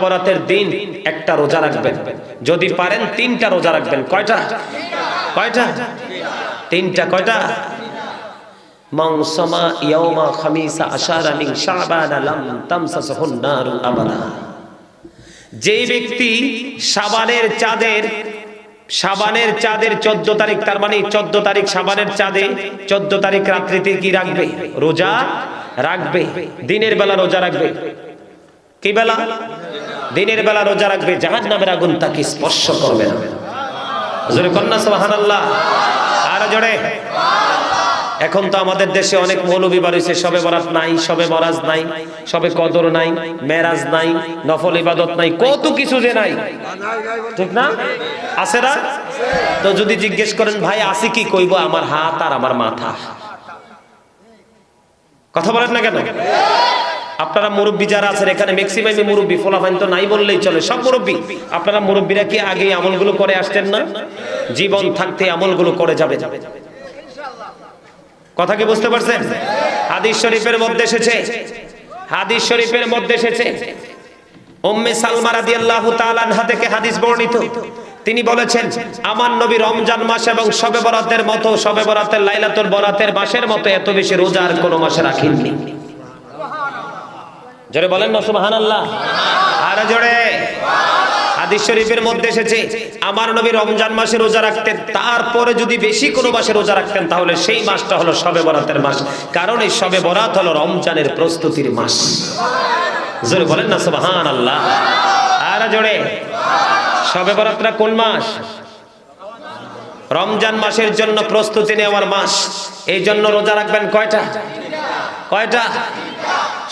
বরাতের দিন একটা রোজা রাখবেন। যদি পারেন তিনটা রোজা রাখবেন। কয়টা? কয়টা? তিনটা কয়টা? খামিসা আশারা শাবান লাম যেই ব্যক্তি শাবানের চাঁদের শাবানের চাঁদের চোদ্দ তারিখ, তার মানে চোদ্দ তারিখ শাবানের চাঁদে, চোদ্দ তারিখ রাত্রিতে কি রাখবে? রোজা রাখবে। দিনের বেলা রোজা রাখবে। কি বেলা? দিনের বেলা রোজা রাখবে জাহাজ নামের আগুন তাকে স্পর্শ করবে না। এখন তো আমাদের দেশে অনেক মৌলবী বাড়িছে সবে বরাত নাই, সবে বরাজ নাই, সবে কদর নাই, মেরাজ নাই, নফল ইবাদত নাই, কত কিছু যে নাই। ঠিক না? আছে না? তো যদি জিজ্ঞেস করেন, ভাই, আছে কি? কইব, আমার হাত আর আমার মাথা। কথা বলেন না কেন? আপনারা মুরব্বী যারা আছেন, এখানে ম্যাক্সিমামই মুরব্বী ফলাফাইন তো নাই বললেই চলে, সব মুরব্বী। আপনারা মুরব্বীরা কি আগে আমলগুলো করে আসতেন না? জীবন থাকতে আমলগুলো করে যাবে। যাবে কথা কি বুঝতে পারছেন? হাদিস শরীফের মধ্যে এসেছে। হাদিস শরীফের মধ্যে এসেছে। উম্মে সালমা রাদিয়াল্লাহু তাআলা আনহা থেকে হাদিস বর্ণিত। তিনি বলেছেন, আমার নবী রমজান মাস এবং শবে বরাতের মতো শবে বরাতের লাইলাতুল বরাতের মাসের মতো এত বেশি রোজা আর কোনো মাসে রাখেননি। জোরে বলেন না, সুবহানাল্লাহ। আর জোরে। হাদিস শরীফের মধ্যে এসেছে, আমার নবী রমজান মাসে রোজা রাখতেন, তারপরে যদি বেশি কোনো মাসে রোজা রাখতেন, তাহলে সেই মাসটা হলো শবে বরাতের মাস। কারণ এই শবে বরাত হলো রমজানের প্রস্তুতির মাস। জোরে বলেন না সুবহান আল্লাহ আর জোরে। শবে বরাতটা কোন মাস? রমজান মাসের জন্য প্রস্তুতি নেওয়ার মাস। এই জন্য রোজা রাখবেন কয়টা? কয়টা?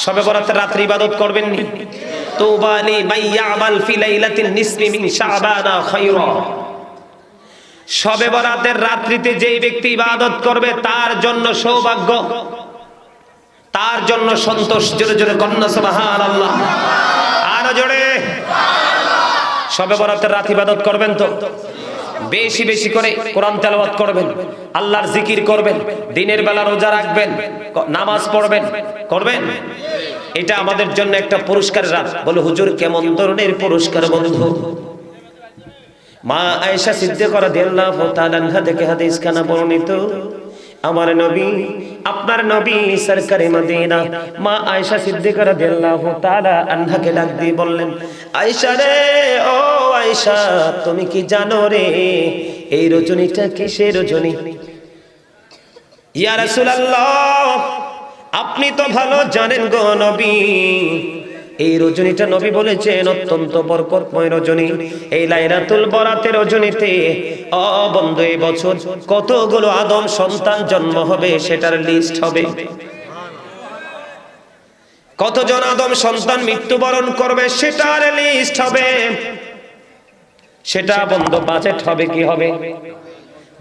শবে বরাতের রাত্রি ইবাদত করবেন নি তুবানি মাইয়ামাল ফি লাইলাতিন নিসফি মিন শাবানা খায়রা। শবে বরাতের রাত্রিতে যেই ব্যক্তি ইবাদত করবে, তার জন্য সৌভাগ্য, তার জন্য সন্তোষ। জোরে জোরে কন্যা সুবহানাল্লাহ। আরও জোরে। শবে বরাতের রাত ইবাদত করবেন তো? বেশি বেশি করে কোরআন তেলাওয়াত করবেন, আল্লাহর জিকির করবেন, দিনের বেলা রোজা রাখবেন, নামাজ পড়বেন, করবেন? এটা আমাদের জন্য একটা পুরস্কার রাত। বলে, হুজুর, কেমন ধরনের পুরস্কার বন্ধু? মা আয়েশা সিদ্দিকা রাদিয়াল্লাহু তাআলা আনহা বর্ণিত, আমার নবী, আপনার নবী সরকারে মদিনা। মা আয়েশা সিদ্দিকা রাদিয়াল্লাহু তাআলা আনহাকে ডাক দিয়ে বললেন, আয়েশা রে, ও আয়েশা, তুমি কি জানো রে, এই রজনীটা কিসের রজনী? ইয়া রাসূলুল্লাহ আপনি তো ভালো জানেন গো নবী। এই রজনীটা নবী বলেছেন, অত্যন্ত বরকতময় রজনী। এই লাইলাতুল বরাতের রজনীতে অ বন্ধু, এই বছর কতগুলো আদম সন্তান জন্ম হবে সেটার লিস্ট হবে। কতজন আদম সন্তান মৃত্যুবরণ করবে সেটার লিস্ট হবে। সেটা বন্ধ বাজেট হবে কি হবে?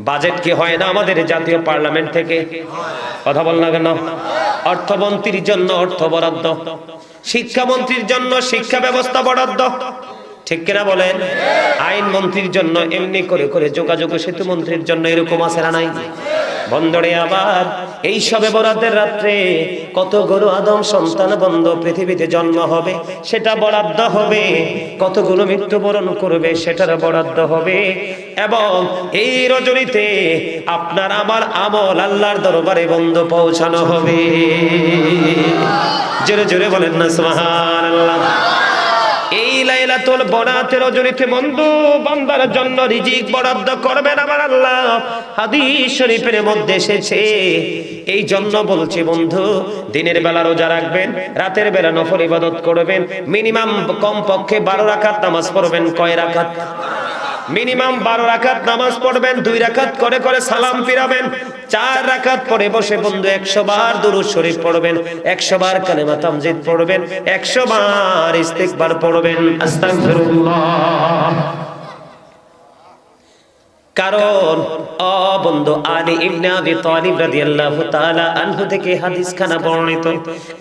বাজেট কি হয় না আমাদের জাতীয় পার্লামেন্ট থেকে? কথা বল না কেন? অর্থমন্ত্রীর জন্য অর্থ বরাদ্দ। শিক্ষামন্ত্রীর জন্য শিক্ষা ব্যবস্থা বরাদ্দ। ঠিক কিনা বলেন? আইন মন্ত্রীর জন্য এমনি করে করে যোগাযোগ সেতু মন্ত্রীর জন্য এরকম আছে না নাই? বন্দরে আবার। এই সবে বরাদ্দের রাত্রে কত গরু আদম সন্তান বন্ধ পৃথিবীতে জন্ম হবে, সেটা বরাদ্দ হবে। কতগুলো মৃত্যুবরণ করবে, সেটার বরাদ্দ হবে। এবং এই রজনীতে আপনার আমার আমল আল্লাহর দরবারে বন্ধ পৌঁছানো হবে। জোরে জোরে বলেন না, সুবহানাল্লাহ। এই লাইলাতুল বরাতের রজনীতে বন্ধু বান্দার জন্য রিজিক বরাদ্দ করবেন আমার আল্লাহ। হাদিস শরীফের মধ্যে এসেছে। এই জন্য বলছি বন্ধু, দিনের বেলা রোজা রাখবেন, রাতের বেলা নফল ইবাদত করবেন, মিনিমাম কম পক্ষে বারো রাকাত নামাজ পড়বেন, কয় রাকাত মিনিমাম বারো রাকাত নামাজ পড়বেন, দুই রাকাত করে করে সালাম ফিরাবেন, চার রাকাত পরে বসে বন্ধু একশো বার দুরুদ শরীফ পড়বেন, একশো বার কালেমা তামজিদ পড়বেন, একশো বার ইস্তেকবার পড়বেন। আস্তাগফিরুল্লাহ কারণ, অ বন্ধু আলী ইবনে আবি তালিব রাদিয়াল্লাহু তাআলা আনহু থেকে হাদিস খানা বর্ণিত।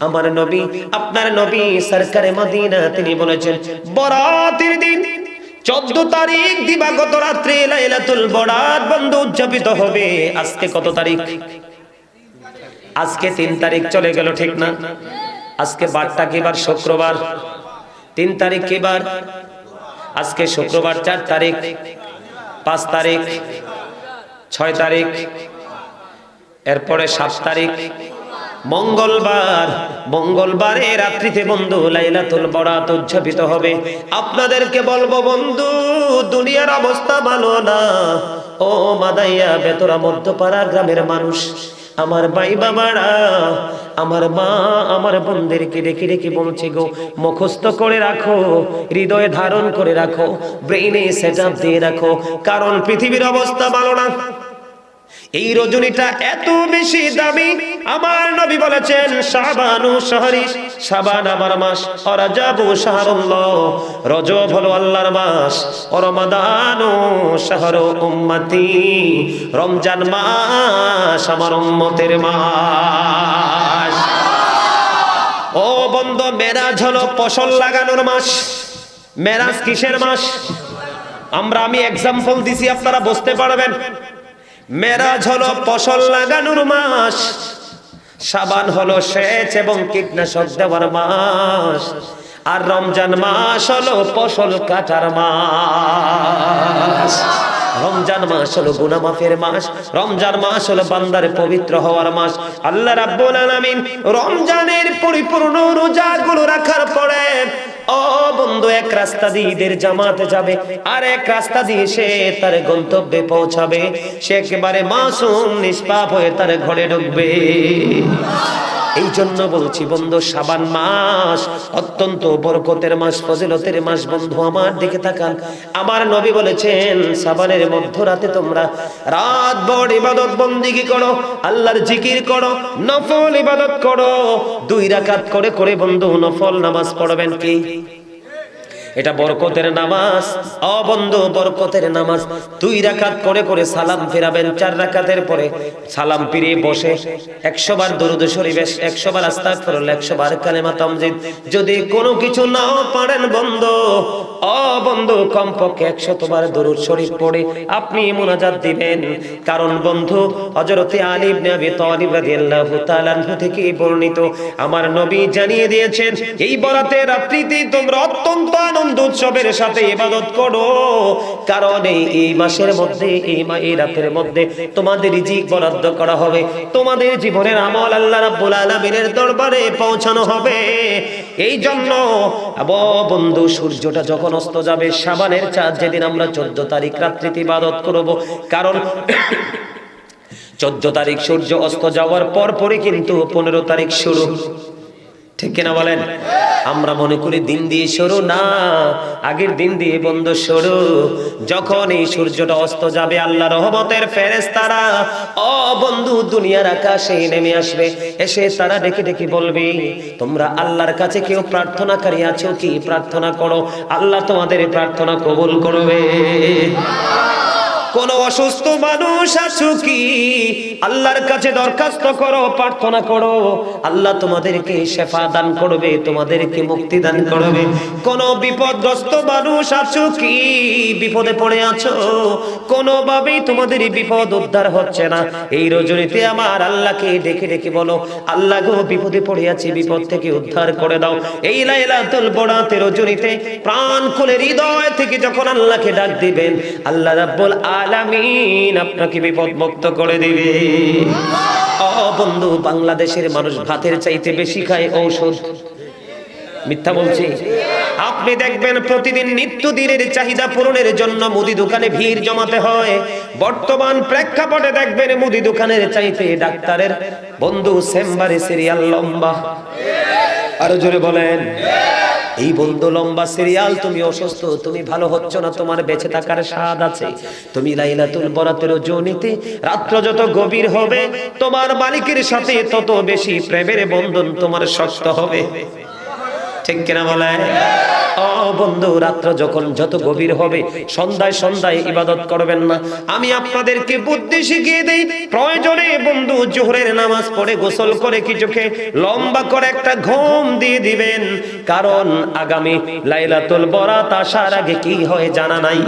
আমার নবী, আপনার নবী সরকারে মদিনা তিনি বলেছেন, বরাতের দিন চোদ্দ তারিখ দিবাগত রাত্রে লাইলাতুল বরাত বন্ধু উদযাপিত হবে। আজকে কত তারিখ? আজকে তিন তারিখ চলে গেল, ঠিক না? আজকে বারটা কি বার? শুক্রবার। তিন তারিখ কিবার আজকে শুক্রবার চার তারিখ। পাঁচ তারিখ। ছয় তারিখ। এরপরে সাত তারিখ। মঙ্গলবার, মঙ্গলবারে রাত্রিতে বন্ধু লাইলাতুল বরাত উদযাপিত হবে। আপনাদেরকে বলব বন্ধু, দুনিয়ার অবস্থা ভালো না। ও মাদাইয়া, বেতরা মধ্যপাড়া গ্রামের মানুষ, আমার ভাই বাবারা, আমার মা, আমার বোনদেরকে ডেকে ডেকে বলছে গো, মুখস্থ করে রাখো, হৃদয়ে ধারণ করে রাখো, ব্রেইনে সেট দিয়ে রাখো, কারণ পৃথিবীর অবস্থা ভালো না। এই রজনীটা এত বেশি দামি। আমার নবী বলেছেন, শাবানু শাহরি, শাবান আমার মাস, অরাজাবু শাহরুল্লাহ। রজব হলো আল্লাহর মাস রমাদানু শাহর উম্মতি। রমজান মাস আমার উম্মতের মাস। ও বন্ধ, মেরাজ হলো ফসল লাগানোর মাস। মেরাজ কিসের মাস? আমরা আমি এক্সাম্পল দিছি, আপনারা বুঝতে পারবেন। মেরাজ হলো ফসল লাগানোর মাস। সাবান হলো সেচ এবং কীটনাশক দেওয়ার মাস। আর রমজান মাস হলো ফসল কাটার মাস। রমজান মাস হলো গুনা মাফের মাস। রমজান মাস হলো বান্দার পবিত্র হওয়ার মাস। আল্লাহ রাব্বুল আলামিন রমজানের পরিপূর্ণ রোজাগুলো রাখার পরে ও বন্ধু, এক রাস্তা দিয়ে ঈদের জামাতে যাবে, আর এক রাস্তা দিয়ে সে তার গন্তব্যে পৌঁছাবে। সে একেবারে মাসুম, নিষ্পাপ হয়ে তার ঘরে ঢুকবে। এই জন্য বলছি বন্ধু, সাবান মাস, অত্যন্ত বরকতের মাস, ফজিলতের মাস বন্ধু, আমার দিকে তাকান। আমার নবী বলেছেন, সাবানের মধ্যরাতে তোমরা রাত বড় ইবাদত বন্দিগি করো, আল্লাহর জিকির করো, নফল ইবাদত করো। দুই রাকাত করে করে বন্ধু, নফল নামাজ পড়বেন কি? এটা বরকতের নামাজ। অবন্ধ বরকতের নামাজ। দুই রাকাত করে করে সালাম ফেরাবেন, চার রাকাতের পরে সালাম ফিরিয়ে বসে। একশো বার দরুদ শরীফ একশো বার আস্তাগফিরুল একশো বার কালেমা তামজিদ। যদি কোনো কিছু নাও পারেন বন্ধ, অবন্ধ কমপক্ষে একশত বার দরুদ শরীফ পড়ে আপনি মোনাজাত দিবেন। কারণ বন্ধু, হযরতে আলী ইবনে আবি তালিব রাদিয়াল্লাহু তাআলা থেকে বর্ণিত। আমার নবী জানিয়ে দিয়েছেন, এই বরাতে রাত্রিতে তোমরা অত্যন্ত আনন্দ উৎসবের সাথে ইবাদত করো। কারণ এই মাসের মধ্যে, এই এই রাতের মধ্যে তোমাদের রিজিক বরাদ্দ করা হবে। তোমাদের জীবনের আমল আল্লাহ রাব্বুল আলামিনের দরবারে পৌঁছানো হবে। এই জন্য বন্ধু, সূর্যটা যখন অস্ত যাবে, সাবানের চাঁদ যেদিন আমরা চোদ্দ তারিখ রাত্রিতে ইবাদত করব। কারণ চোদ্দ তারিখ সূর্য অস্ত যাওয়ার পরে কিন্তু পনেরো তারিখ শুরু। ঠিক কিনা বলেন? আমরা মনে করি দিন দিয়ে সরু না, আগের দিন দিয়ে বন্ধ সরু। যখন এই সূর্যটা অস্ত যাবে, আল্লাহ রহমতের ফেরেশতারা, ও বন্ধু, দুনিয়ার আকাশে নেমে আসবে। এসে তারা ডেকে ডেকে বলবে, তোমরা আল্লাহর কাছে কেউ প্রার্থনাকারী আছো কি? প্রার্থনা করো। আল্লাহ তোমাদের প্রার্থনা কবুল করবে। কোন অসুস্থ মানুষ আছো কি? আল্লাহর কাছে দরখাস্ত করো, প্রার্থনা করো। আল্লাহ তোমাদেরকে শেফা দান করবে, তোমাদেরকে মুক্তি দান করবে। কোন বিপদগ্রস্ত মানুষ আছো কি? বিপদে পড়ে আছো? কোনোভাবেই তোমাদের বিপদ উদ্ধার হচ্ছে না। এই রজনীতে আমার আল্লাহকে ডেকে ডেকে বলো, আল্লাহ গো, বিপদে পড়ে আছি, বিপদ থেকে উদ্ধার করে দাও। এই লাইলাতুল বরাতে রজনীতে প্রাণ খুলে হৃদয় থেকে যখন আল্লাহকে ডাক দিবেন, আল্লাহ রাব্বুল আলামিন আপনাকে বিপদ মুক্ত করে দিবে। ও বন্ধু বাংলাদেশের মানুষ ভাতের চাইতে বেশি খায় ঔষধ। মিথ্যা বলছি। আপনি দেখবেন প্রতিদিন নিত্য দিনের চাহিদা পূরণের জন্য মুদি দোকানে ভিড় জমাতে হয়। বর্তমান প্রেক্ষাপটে দেখবেন মুদি দোকানের চাইতে ডাক্তারের বন্ধু চেম্বারে সিরিয়াল লম্বা। আরও জোরে বলেন। এই বন্ধু লম্বা সিরিয়াল, তুমি অসুস্থ, তুমি ভালো হচ্ছ না, তোমার বেঁচে থাকার স্বাদ আছে। তুমি লাইলাতুল বরাতের জনিতে রাত্র যত গভীর হবে, তোমার মালিকের সাথে তত বেশি প্রেমের বন্ধন তোমার শক্ত হবে। ঠিক কিনা বলে ও বন্ধু, রাত্র যখন যত গভীর হবে, সন্ধ্যায় সন্ধ্যায় ইবাদত করবেন না। আমি আপনাদেরকে বুদ্ধি শিখিয়ে দেই, প্রয়োজনে বন্ধু, জোহরের নামাজ পড়ে, গোসল করে কি চোখে লম্বা করে একটা ঘুম দিয়ে দিবেন। কারণ আগামী লাইলাতুল বরাত আসার আগে কি হয় জানা নাই।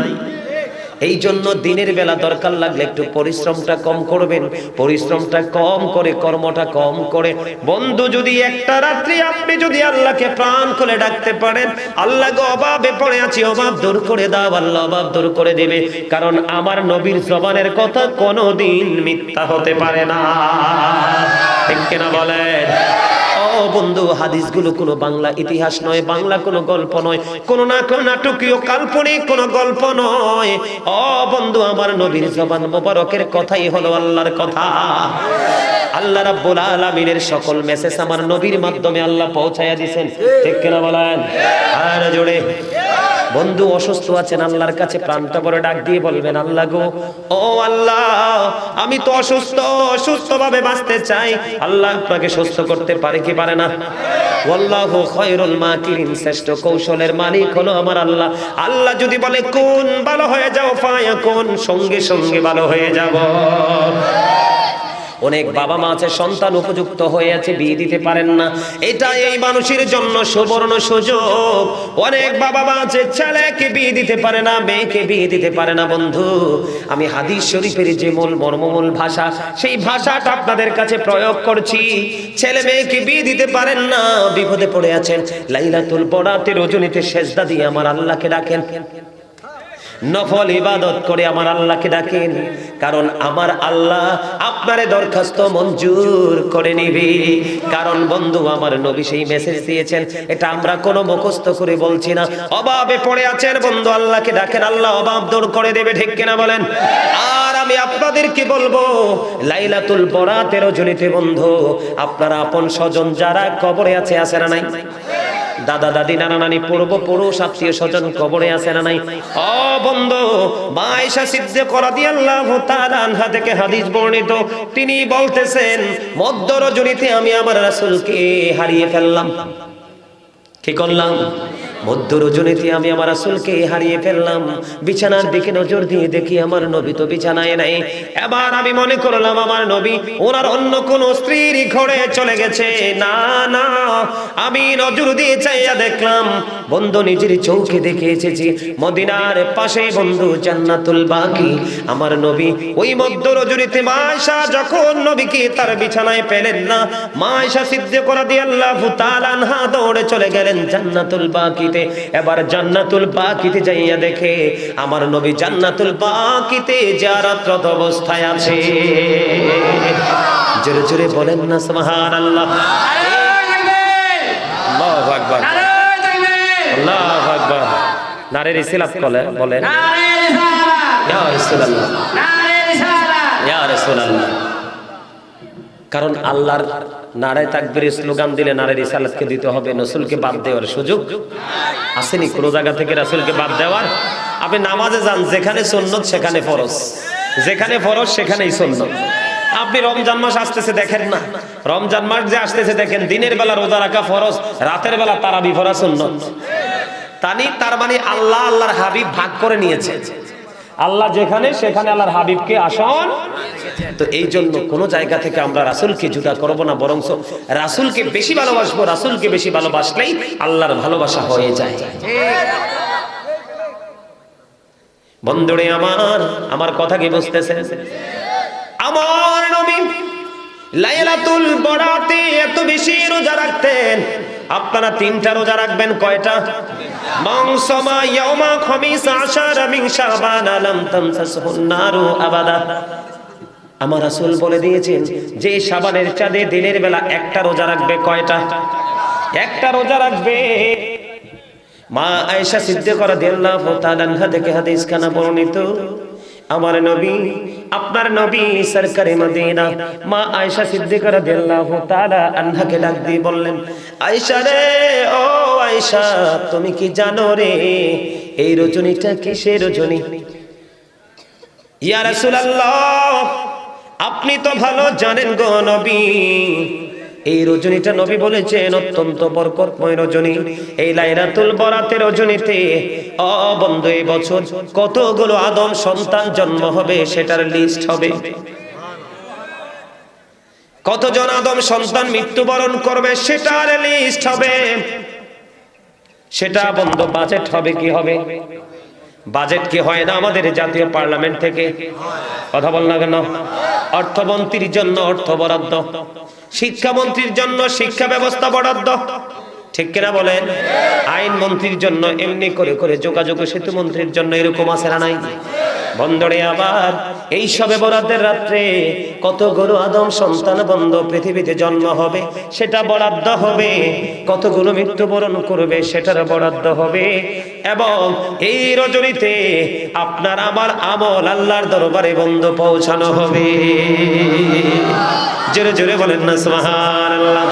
এই জন্য দিনের বেলা দরকার লাগলে একটু পরিশ্রমটা কম করবেন। পরিশ্রমটা কম করে, কর্মটা কম করে। বন্ধু, যদি একটা রাত্রি আপনি যদি আল্লাহকে প্রাণ করে ডাকতে পারেন, আল্লাহ গো অভাবে পড়ে আছি অভাব দূর করে দাও, আল্লাহ অভাব দূর করে দেবে। কারণ আমার নবীর জবানের কথা কোনোদিন মিথ্যা হতে পারে না। ঠিক কিনা বলেন? বন্ধু, হাদিসগুলো কোনো বাংলা ইতিহাস নয়, বাংলা কোনো গল্প নয়, কোন না কোনো নাটকীয় কাল্পনিক কোন গল্প নয়। ও বন্ধু, আমার নবীর জবান মোবারকের কথাই হলো আল্লাহর কথা। আল্লাহ রাব্বুল আলামিনের সকল মেসেজ আমার নবীর মাধ্যমে আল্লাহ পৌঁছায়া দিবেন ঠিক কিনা বলেন? আর জোরে। বন্ধু অসুস্থ আছেন, আল্লাহর কাছে প্রাণটা বড় ডাক দিয়ে বলবেন, আল্লাহ গো, ও আল্লাহ, আমি তো অসুস্থ অসুস্থ ভাবে বাঁচতে চাই। আল্লাহ আপনাকে সুস্থ করতে পারে কি পারে না? ওয়াল্লাহু খায়রুল মাকিরিন, শ্রেষ্ঠ কৌশলের মালিক হলো আমার আল্লাহ। আল্লাহ যদি বলে, কোন ভালো হয়ে যাও, ফায়া কোন? সঙ্গে সঙ্গে ভালো হয়ে যাব। অনেক বাবা মা আছে সন্তান উপযুক্ত হয়ে আছে বিয়ে দিতে পারেন না। এটা এই মানুষের জন্য সুবর্ণ সুযোগ। অনেক বাবা মা আছে ছেলেকে বিয়ে দিতে পারে না মেয়েকে বিয়ে দিতে পারে না বন্ধু। আমি হাদিস শরীফের যে মূল মর্মমূল ভাষা সেই ভাষাটা আপনাদের কাছে প্রয়োগ করছি। ছেলে মেয়েকে বিয়ে দিতে পারেন না। বিপদে পড়ে আছেন। লাইলাতুল বরাতে রজনীতে সেজদা দিয়ে আমার আল্লাহকে ডাকেন। নফল ইবাদত করে আমার আল্লাহকে ডাকেন। কারণ আমার আল্লাহ আপনারে দরখাস্ত মঞ্জুর করে নিবে। কারণ বন্ধু, আমার নবী সেই মেসেজ দিয়েছেন। এটা আমরা কোনো মুখস্থ করে বলছি না। অভাবে পড়ে আছেন বন্ধু, আল্লাহকে ডাকেন, আল্লাহ অভাব দূর করে দেবে, ঠিক কিনা বলেন? আর আমি আপনাদেরকে বলব, লাইলাতুল বরাতের রজনীতে বন্ধু, আপনারা আপন স্বজন যারা কবরে আছে আছে না নাই? দাদা, দাদি, নানা, নানি, পূর্ব পুরুষ, আত্মীয় স্বজন কবরে আছে না নাই? ও বন্ধু মা করা দিয়ে আল্লাহ তাআলা থেকে হাদিস বর্ণিত। তিনি বলতেছেন, মধ্য রজনীতে আমি আমার রাসূলকে হারিয়ে ফেললাম। কি করলাম? মধ্য রজনীতে আমি আমার আসলকে হারিয়ে ফেললাম। বিছানার দিকে নজর দিয়ে দেখি আমার নবী তো বিছানায় নাই। এবার আমি মনে করলাম আমার নবী ওনার অন্য কোন স্ত্রীর ঘরে চলে গেছে। না না, আমি নজর দিয়ে চাইয়া দেখলাম, বন্ধু নিজের চৌকে দেখে এসেছি। মদিনার পাশে বন্ধু জান্নাতুল বাকি। আমার নবী ওই মধ্য রজনীতে মায়েশা যখন নবীকে তার বিছানায় পেলেন না, মায়েশা সিদ্ধ করা দিয়ে আল্লাহ তাআলা দৌড়ে চলে গেলেন জান্নাতুল বাকিতে। এবার জান্নাতুল বাকিতে যাইয়া দেখে আমার নবী জান্নাতুল বাকিতে জিয়ারতরত অবস্থায় আছে। জোরে জোরে বলেন না সুবহানাল্লাহ। আল্লাহু আকবার। আল্লাহু আকবার। নারীর ইসলাত বলে বলেন। ইয়া রাসূলুল্লাহ। ইয়া রাসূলুল্লাহ। কারণ আল্লাহর নারায় তাকবীর স্লোগান দিলে নারীর ইসালাতকে দিতে হবে, রসুলকে বাদ দেওয়ার সুযোগ আসেনি। কোনো জায়গা থেকে রাসূলকে বাদ দেওয়ার? আপনি নামাজে যান, যেখানে সুন্নত, সেখানে ফরজ। যেখানে ফরজ, সেখানেই সুন্নত। আপনি রমজান মাস আসতেছে, দেখেন না। রমজান মাস যে আসতেছে, দেখেন, দিনের বেলা রোজা রাখা ফরজ, রাতের বেলা তারাবি ফরা সুন্নত। তানি, তার মানে আল্লাহ, আল্লাহর হাবিব ভাগ করে নিয়েছে। আল্লাহ যেখানে, সেখানে আল্লাহর হাবিবকে আসন। তো এই জন্য কোন জায়গা থেকে আমরা রাসুলকে জুদা করব না বরং রাসুলকে বেশি ভালোবাসবো, রাসুলকে বেশি ভালোবাসলেই আল্লাহর ভালোবাসা হয়ে যায়। বন্ধুরে আমার আমার কথা কি বুঝতেছে আমার নবী লাইলাতুল বরাতে এত বেশি রোজা রাখতেন। আপনারা তিনটা রোজা রাখবেন, কয়টা? মাংসমা আমার রাসূল বলে দিয়েছেন, যে সাবানের চাঁদে দিনের বেলা একটা রোজা রাখবে কয়টা? একটা রোজা রাখবে। মা আয়েশা সিদ্দিকা রাদিয়াল্লাহু তাআলা থেকে হাদিস খানা বর্ণিত। আমার নবী, আপনার নবী সরকারে মদিনা। মা আয়েশা সিদ্দিকা রাদিয়াল্লাহু তাআলা আনহাকে ডাক দিয়ে বললেন, আয়েশা রে, ও আয়েশা, তুমি কি জানো রে, এই রজনীটা কিসের রজনী? ইয়া রাসূলুল্লাহ, আপনি তো ভালো জানেন গো নবী এই রজনীটা নবী বলেছেন, অত্যন্ত বরকতময় রজনী। এই লাইলাতুল বরাতের রজনীতে অ বন্ধু, এই বছর কতগুলো আদম সন্তান জন্ম হবে সেটার লিস্ট হবে। কতজন আদম সন্তান মৃত্যুবরণ করবে সেটার লিস্ট হবে। সেটা বন্ধ বাজেট হবে, কি হবে? বাজেট কি হয় না আমাদের জাতীয় পার্লামেন্ট থেকে? কথা বল না কেন? অর্থমন্ত্রীর জন্য অর্থ বরাদ্দ, শিক্ষামন্ত্রীর জন্য শিক্ষা ব্যবস্থা বরাদ্দ। ঠিক কিনা বলেন? আইন মন্ত্রীর জন্য এমনি করে করে যোগাযোগ সেতু মন্ত্রীর জন্য এরকম আছে না নাই? বন্দরে আবার এই সবে বরাদ্দের রাত্রে কত গরু আদম সন্তান বন্ধ পৃথিবীতে জন্ম হবে, সেটা বরাদ্দ হবে। কতগুলো মৃত্যুবরণ করবে, সেটার বরাদ্দ হবে। এবং এই রজনীতে আপনার আমার আমল আল্লাহর দরবারে বন্ধ পৌঁছানো হবে। জোরে জোরে বলেন না, সুবহানাল্লাহ।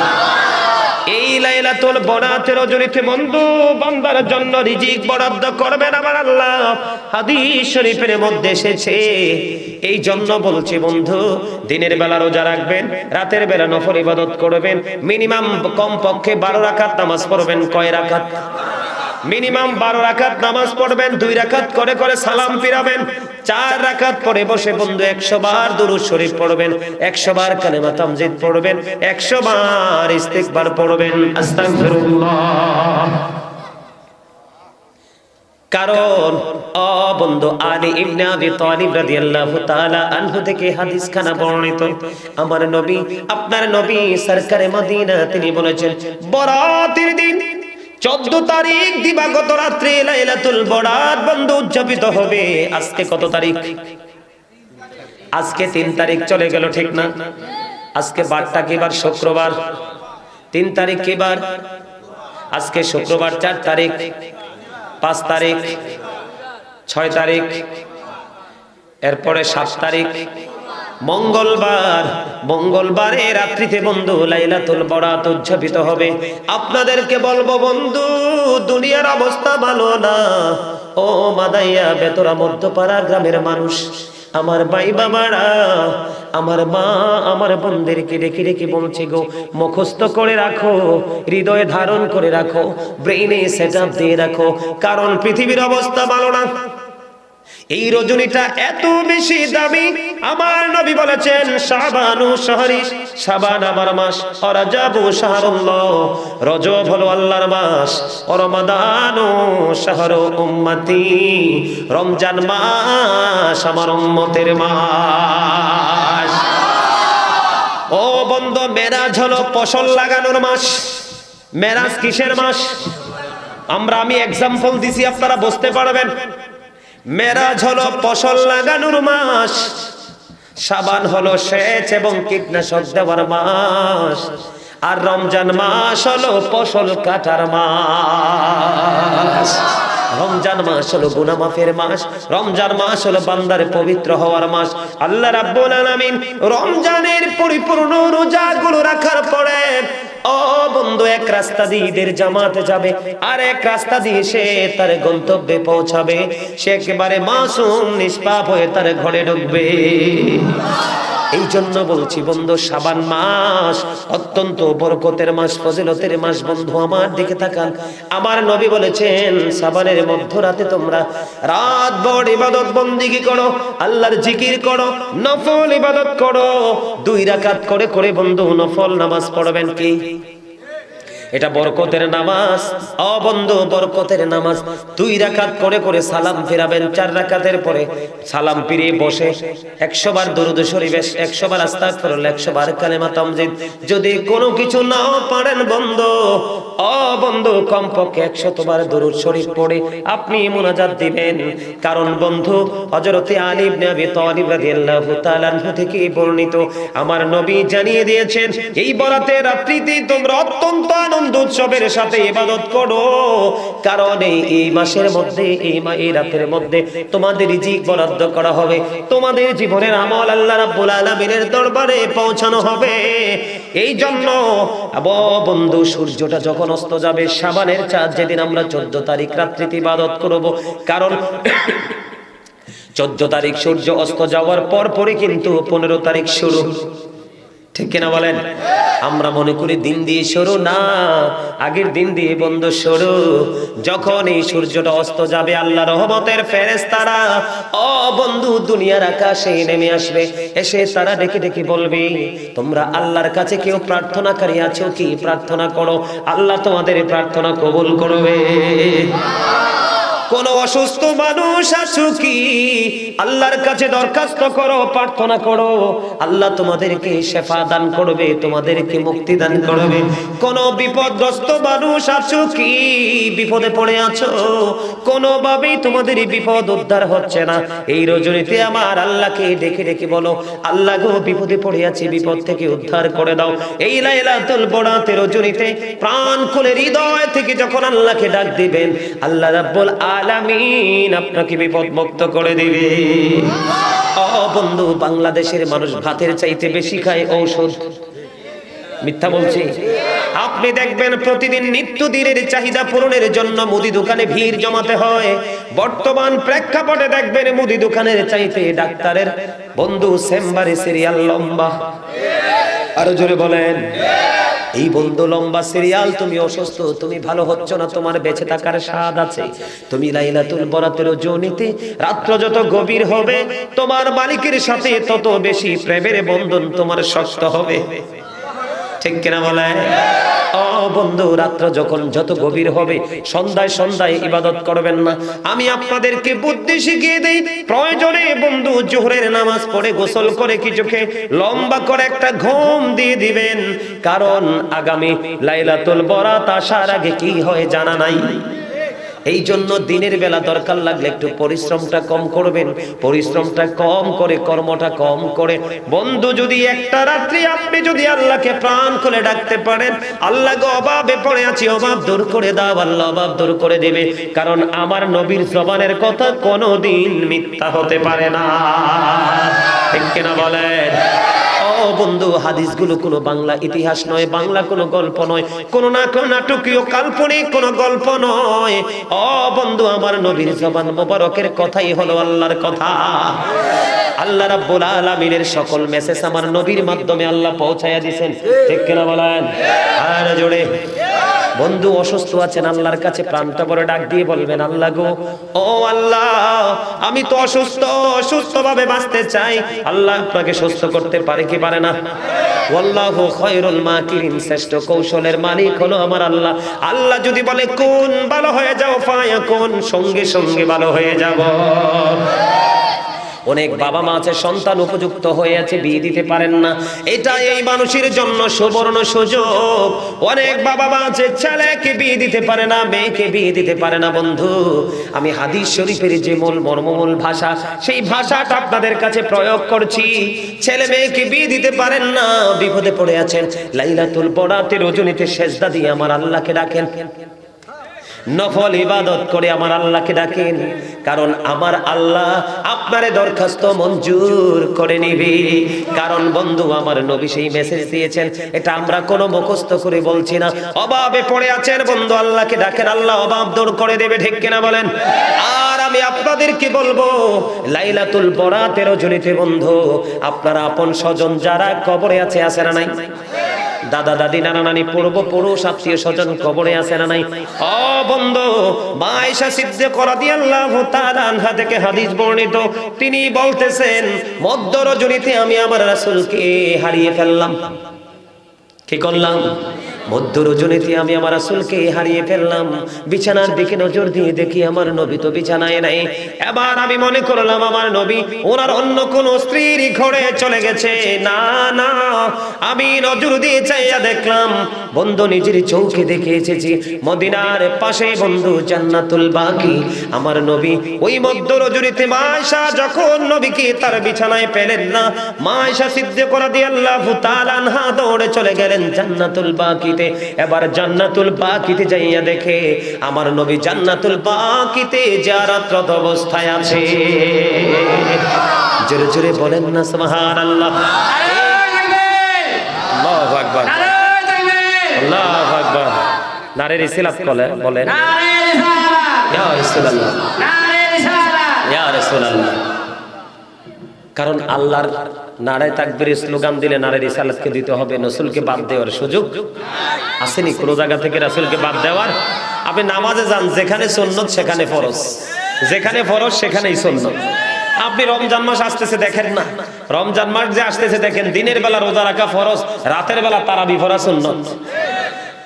লাইলাতুল বরাতের রজনীতে বন্ধু, বান্দার জন্য রিজিক বরাদ্দ করবেন আমার আল্লাহ। হাদিস শরীফের মধ্যে এসেছে। এই জন্য বলছি বন্ধু, দিনের বেলা রোজা রাখবেন, রাতের বেলা নফল ইবাদত করবেন, মিনিমাম কম পক্ষে বারো রাকাত নামাজ পড়বেন, কয় রাকাত মিনিমাম বারো রাকাত নামাজ পড়বেন, দুই রাকাত করে করে সালাম ফিরাবেন, চার রাকাত পরে বসে বন্ধু একশো বার দুরুদ শরীফ পড়বেন, একশো বার কালেমা তামজিদ পড়বেন, একশো বার ইস্তিগফার পড়বেন। কারণ, অ বন্ধু আলী ইবনে আবি তালিব রাদিয়াল্লাহু তাআলা আনহু থেকে হাদিস খানা বর্ণিত। আমার নবী, আপনার নবী সরকারে মদিনা, তিনি বলেছেন, বরাতের দিন চোদ্দ তারিখ দিবাগত রাত্রে লাইলাতুল বরাত বন্ধু উদযাপিত হবে। আজকে কত তারিখ? আজকে তিন তারিখ চলে গেল, ঠিক না? আজকে বারটা কিবার শুক্রবার। তিন তারিখ কিবার আজকে শুক্রবার, চার তারিখ। পাঁচ তারিখ। ছয় তারিখ। এরপরে সাত তারিখ। মঙ্গলবার, মঙ্গলবারে রাত্রিতে বন্ধু লাইলাতুল বরাত উদযাপিত হবে। আপনাদেরকে বলব, বন্ধু, দুনিয়ার অবস্থা ভালো না। ও মাদাইয়া, বেতরা মধ্যপাড়া গ্রামের মানুষ, আমার ভাই বাবারা, আমার মা, আমার বোনদেরকে রেখে রেখে বলছে গো, মুখস্থ করে রাখো, হৃদয়ে ধারণ করে রাখো ব্রেইনে সেট দিয়ে রাখো, কারণ পৃথিবীর অবস্থা ভালো না। এই রজনীটা এত বেশি দামি। আমার নবী বলেছেন, শাবানু শহরি, শাবান আমার মাস, অরাজাবু শাহরুল্লাহ, রজব হলো আল্লাহর মাস রমাদানু শাহরু উম্মতি, রমজান মাস আমার উম্মতের মাস। ও বন্ধ, মেরাজ হলো ফসল লাগানোর মাস। মেরাজ কিসের মাস? আমরা আমি এক্সাম্পল দিছি, আপনারা বুঝতে পারবেন। মেরাজ হলো ফসল লাগানোর মাস। সাবান হলো সেচ এবং কীটনাশক দেওয়ার মাস। আর রমজান মাস হলো ফসল কাটার মাস। রমজান মাস হলো গুনামাফের মাস, রমজান মাস হলো বান্দার পবিত্র হওয়ার মাস। আল্লাহ রাব্বুল আলামিন রমজানের পরিপূর্ণ রোজাগুলো রাখার পরে, ও বন্ধু, এক রাস্তা দিয়ে ঈদের জামাতে যাবে, আর এক রাস্তা দিয়ে সে তার গন্তব্যে পৌঁছাবে। সে একেবারে মাসুম, নিষ্পাপ হয়ে তার ঘরে ঢুকবে। এই জন্য বলছি বন্ধু, সাবান মাস, অত্যন্ত বরকতের মাস, ফজিলতের মাস, বন্ধু, আমার দিকে তাকান। আমার নবী বলেছেন, সাবানের মধ্যরাতে তোমরা রাত বড় ইবাদত বন্দিগি করো, আল্লাহর জিকির করো, নফল ইবাদত করো, দুই রাকাত করে করে বন্ধু, নফল নামাজ পড়বেন কি? এটা বরকতের নামাজ। অবন্ধু বরকতের নামাজ। দুই রাকাত করে করে সালাম ফিরাবেন, চার রাকাতের পরে সালাম ফিরিয়ে বসে। একশো বার দরুদ শরীফ একশো বার আস্তাক করল একশো বার কালেমা তামজিদ। যদি কোনো কিছু নাও পারেন বন্ধু অ বন্ধু কমপক্ষে একশত বার দরুদ শরীফ পড়ে আপনি মোনাজাত দিবেন। কারণ বন্ধু, হযরতে আলী ইবনে আবি তালিব রাদিয়াল্লাহু তাআলা থেকে বর্ণিত। আমার নবী জানিয়ে দিয়েছেন, এই বরাতে রাত্রিতে তোমরা অত্যন্ত আনন্দ উৎসবের সাথে ইবাদত করো। কারণ এই মাসের মধ্যে, এই এই রাতের মধ্যে তোমাদের বরাদ্দ করা হবে। তোমাদের জীবনের আমল আল্লাহ রাব্বুল আলামিনের দরবারে পৌঁছানো হবে। এই জন্য বন্ধু, সূর্যটা যখন অস্ত যাবে, সাবানের চাঁদ যেদিন আমরা চোদ্দ তারিখ রাত্রিতে ইবাদত করব। কারণ চোদ্দ তারিখ সূর্য অস্ত যাওয়ার পর পরে কিন্তু পনেরো তারিখ শুরু। ঠিক কিনা বলেন? আমরা মনে করি দিন দিয়ে শুরু না, আগের দিন দিয়ে বন্ধ শুরু যখন এই সূর্যটা অস্ত যাবে আল্লাহ রহমতের ফেরেশতারা, ও বন্ধু, দুনিয়ার আকাশে নেমে আসবে। এসে তারা ডেকে ডেকে বলবে, তোমরা আল্লাহর কাছে কেউ প্রার্থনাকারী আছো কি? প্রার্থনা করো। আল্লাহ তোমাদের প্রার্থনা কবুল করবে। কোন অসুস্থ মানুষ আছো কি? আল্লাহর কাছে দরখাস্ত করো, প্রার্থনা করো। আল্লাহ তোমাদেরকে শেফা দান করবে, তোমাদেরকে মুক্তি দান করবে। কোন বিপদগ্রস্ত মানুষ আছো কি? বিপদে পড়ে আছো? কোনোভাবেই তোমাদের বিপদ উদ্ধার হচ্ছে না। এই রজনীতে আমার আল্লাহকে ডেকে ডেকে বলো, আল্লাহ গো, বিপদে পড়ে আছি, বিপদ থেকে উদ্ধার করে দাও। এই লাইলাতুল বরাতের রজনীতে প্রাণ খুলে হৃদয় থেকে যখন আল্লাহকে ডাক দিবেন, আল্লাহ রাব্বুল আলামিন আপনাকে বিপদ মুক্ত করে দিবে। বন্ধু বাংলাদেশের মানুষ ভাতের চাইতে বেশি খায় ঔষধ। মিথ্যা বলছি। আপনি দেখবেন প্রতিদিন নিত্য দিনের চাহিদা পূরণের জন্য মুদি দোকানে ভিড় জমাতে হয়। বর্তমান প্রেক্ষাপটে দেখবেন মুদি দোকানের চাইতে ডাক্তারের বন্ধু চেম্বারে সিরিয়াল লম্বা। আরও জোরে বলেন। এই বন্ধু লম্বা সিরিয়াল, তুমি অসুস্থ, তুমি ভালো হচ্ছ না, তোমার বেঁচে থাকার স্বাদ আছে। তুমি লাইলাতুল বরাতের জনিতে, রাত্র যত গভীর হবে, তোমার মালিকের সাথে তত বেশি প্রেমের বন্ধন তোমার শক্ত হবে। ঠিক কিনা বলে ও বন্ধু, রাত্র যখন যত গভীর হবে, সন্ধ্যায় সন্ধ্যায় ইবাদত করবেন না। আমি আপনাদেরকে বুদ্ধি শিখিয়ে দেই, প্রয়োজনে বন্ধু জোহরের নামাজ পড়ে গোসল করে কিছুকে লম্বা করে একটা ঘুম দিয়ে দিবেন। কারণ আগামী লাইলাতুল বরাত আসার আগে কি হয় জানা নাই। এই জন্য দিনের বেলা দরকার লাগলে একটু পরিশ্রমটা কম করবেন। পরিশ্রমটা কম করে, কর্মটা কম করে। বন্ধু, যদি একটা রাত্রি আপনি যদি আল্লাহকে প্রাণ খুলে ডাকতে পারেন, আল্লাহ গো অভাবে পড়ে আছি অভাব দূর করে দাও, আল্লাহ অভাব দূর করে দেবে। কারণ আমার নবীর জবানের কথা কোনোদিন মিথ্যা হতে পারে না। ঠিক কিনা বলেন? বন্ধু, হাদিসগুলো কোনো বাংলা ইতিহাস নয়, বাংলা কোনো গল্প নয়, কোনো না কোনো নাটকীয় কাল্পনিক কোনো গল্প নয়। ও বন্ধু, আমার নবীর জবান মোবারকের কথাই হলো আল্লাহর কথা। আল্লাহ রাব্বুল আলামিনের সকল মেসেজ আমার নবীর মাধ্যমে আল্লাহ পৌঁছায়া দিবেন ঠিক কিনা বলেন? আর জোরে। বন্ধু অসুস্থ আছেন, আল্লাহর কাছে প্রাণটা বড় ডাক দিয়ে বলবেন, আল্লাহ গো, ও আল্লাহ, আমি তো অসুস্থ অসুস্থ ভাবে বাঁচতে চাই। আল্লাহ আপনাকে সুস্থ করতে পারে কি পারে না? শ্রেষ্ঠ কৌশলের হলো আমার আল্লাহ। আল্লাহ যদি বলে, কোন ভালো হয়ে যাও, ফায়া কোন? সঙ্গে সঙ্গে ভালো হয়ে যাব। অনেক বাবা মা আছে, সন্তান উপযুক্ত হয়ে আছে, বিয়ে দিতে পারেন না। এটা এই মানুষের জন্য সুবর্ণ সুযোগ। অনেক বাবা মা আছে, ছেলেকে বিয়ে দিতে পারে না, মেয়েকে বিয়ে দিতে পারে না, বন্ধু। আমি হাদিস শরীফের যে মূল মর্মমূল ভাষা, সেই ভাষাটা আপনাদের কাছে প্রয়োগ করছি। ছেলে মেয়েকে বিয়ে দিতে পারেন না, বিপদে পড়ে আছেন। লাইলাতুল বরাতে রজনীতে সেজদা দিয়ে আমার আল্লাহকে ডাকেন। নফল ইবাদত করে আমার আল্লাহকে ডাকেন। কারণ আমার আল্লাহ আপনারে দরখাস্ত মঞ্জুর করে নিবে। কারণ বন্ধু, আমার নবী সেই মেসেজ দিয়েছেন। এটা আমরা কোনো মুখস্থ করে বলছি না। অভাবে পড়ে আছেন বন্ধু, আল্লাহকে ডাকেন। আল্লাহ অভাব দূর করে দেবে, ঠিক কিনা বলেন? আর আমি আপনাদেরকে বলব, লাইলাতুল বরাতের রজনীতে বন্ধু, আপনারা আপন স্বজন যারা কবরে আছে আছে না নাই? দাদা, দাদি, নানা, নানি, পূর্ব পুরুষ, আত্মীয় স্বজন কবরে আছে না নাই? অ বন্ধু, মায়েশা সিদ্ধে করা দিয়ে আল্লাহ আনহা থেকে হাদিস বর্ণিত। তিনি বলতেছেন মধ্য রজনীতে আমি আমার রাসূলকে হারিয়ে ফেললাম। কি করলাম? মধ্য রজনীতে আমি আমার আসলকে হারিয়ে ফেললাম। বিছানার দিকে নজর দিয়ে দেখি আমার নবী তো বিছানায় নাই। এবার আমি মনে করলাম আমার নবী ওনার অন্য কোন স্ত্রীর ঘরে চলে গেছে। না না, আমি নজর দিয়ে চাইয়া দেখলাম বন্ধু নিজের চৌকে দেখে এসেছি। মদিনার পাশে বন্ধু জান্নাতুল বাকি। আমার নবী ওই মধ্য রজনীতে মায়েশা যখন নবীকে তার বিছানায় পেলেন না, মায়েশা সিদ্ধ করা দিয়ে আল্লাহ তাআলা দৌড়ে চলে গেলেন জান্নাতুল বাকিতে। এবার জান্নাতুল বাকিতে যাইয়া দেখে আমার নবী জান্নাতুল বাকিতে জারাতরত অবস্থায় আছে। জোরে জোরে বলেন না সুবহানাল্লাহ। আল্লাহু আকবার। আল্লাহু আকবার। নারীর ইসলাত বলে বলেন। ইয়া রাসূলুল্লাহ। ইয়া রাসূলুল্লাহ। কারণ আল্লাহর নারায় তাকবীর স্লোগান দিলে নারীর ইসালাতকে দিতে হবে নসুলকে বাদ দেওয়ার সুযোগ আসেনি কোনো জায়গা থেকে রাসূলকে বাদ দেওয়ার। আপনি নামাজে যান, যেখানে সুন্নত সেখানে ফরজ। যেখানে ফরজ সেখানেই সুন্নত। আপনি রমজান মাস আসতেছে দেখেন না। রমজান মাস যে আসতেছে দেখেন, দিনের বেলা রোজা রাখা ফরজ, রাতের বেলা তারাবি ফরা সুন্নত।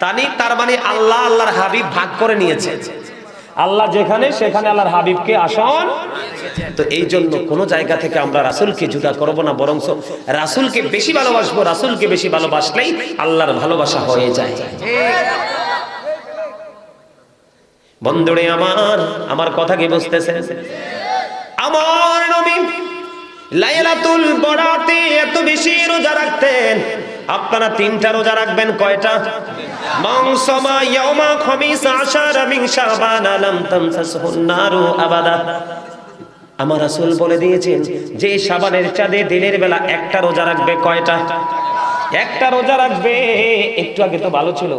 তানি তার মানে আল্লাহ আল্লাহর হাবিব ভাগ করে নিয়েছে। আল্লাহ যেখানে, সেখানে আল্লাহর হাবিবকে আসন তো এই জন্য কোন জায়গা থেকে আমরা রাসূলকে জুদা করব না বরং রাসূলকে বেশি ভালোবাসবো, রাসূলকে বেশি ভালোবাসলেই আল্লাহর ভালোবাসা হয়ে যায়। বন্ধুরে আমার আমার কথা কি বুঝতেছেন? আমার নবী লাইলাতুল বরাতে এত বেশি রোজা রাখতেন। আপনারা তিনটা রোজা রাখবেন, কয়টা? মাংসমা ইয়াউমা খামিস আশারা মিন শাবান আলাম তামসাসহুন নারু আবাদা। আমার আসল বলে দিয়েছেন যে সাবানের চাঁদে দিনের বেলা একটা রোজা রাখবে কয়টা? একটা রোজা রাখবে, একটু আগে তো ভালো ছিল।